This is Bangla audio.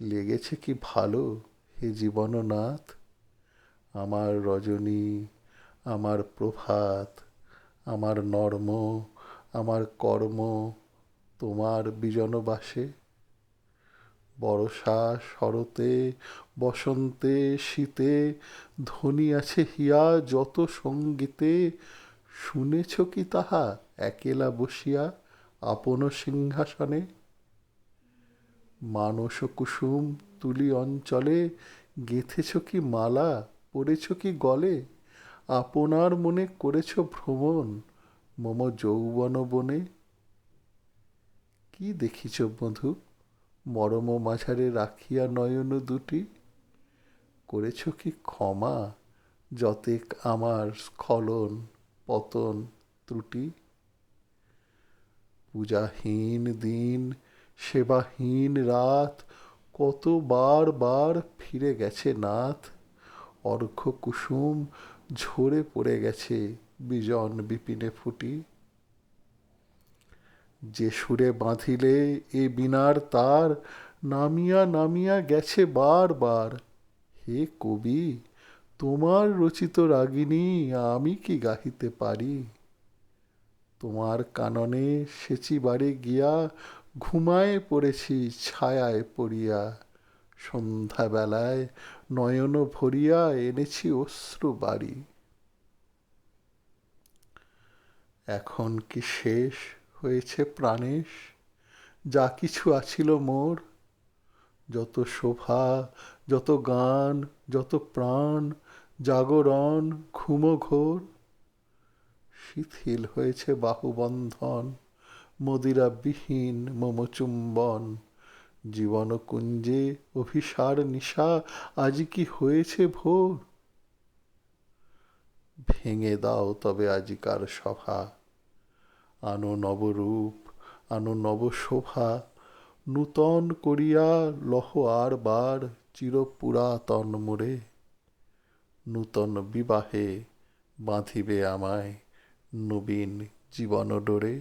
লেগেছে কি ভালো হে জীবননাথ? আমার রজনী, আমার প্রভাত, আমার নর্ম, আমার কর্ম তোমার বিজনবাসে। বর্ষা শরতে, বসন্তে, শীতে ধ্বনি আছে হিয়া যত সঙ্গীতে। শুনেছ কি তাহা একেলা বসিয়া আপন সিংহাসনে? মানস কুসুম তুলি অঞ্চলে গেথেছ কি মালা, পড়েছ কি গলে? আপনার মনে করেছ ভ্রমণ, মম যৌবন বনে? কি দেখিছ বধূ মরম মাঝারে রাখিয়া নয়ন দুটি? করেছ কি ক্ষমা, যতেক আমার স্খলন পতন ত্রুটি? পূজাহীন দিন সেবাহীন রাত, কতবার বার ফিরে গেছে নাথ? অর্ঘ কুসুম ঝরে পড়ে গেছে বিজন বিপিনে ফুটি। যে সুরে বাঁধিলে এ বিনার তার, নামিয়া নামিয়া গেছে বার বার। হে কবি, তোমার রচিত রাগিনী আমি কি গাহিতে পারি? তোমার কাননে সেচিবারে গিয়া ঘুমায় পড়েছি ছায়ায় পড়িয়া, সন্ধ্যাবেলায় নয়ন ভরিয়া এনেছি অশ্রু বাড়ি। এখন কি শেষ হয়েছে প্রাণেশ? যা কিছু আছিল মোর। যত শোভা, যত গান, যত প্রাণ, জাগরণ, ঘুমঘোর। শিথিল হয়েছে বাহুবন্ধন। মদিরাবিহীন মমচুম্বন জীবনকুঞ্জে অভিসার নিশা, আজ কি হয়েছে ভোর? ভেঙে দাও তবে আজিকার সভা আনো নবরূপ, আনো নবশোভা। নূতন করিয়া লহ আর বার চিরপুরাতন মোরে। নূতন বিবাহে বাঁধিবে আমায় নবীন জীবন ডোরে।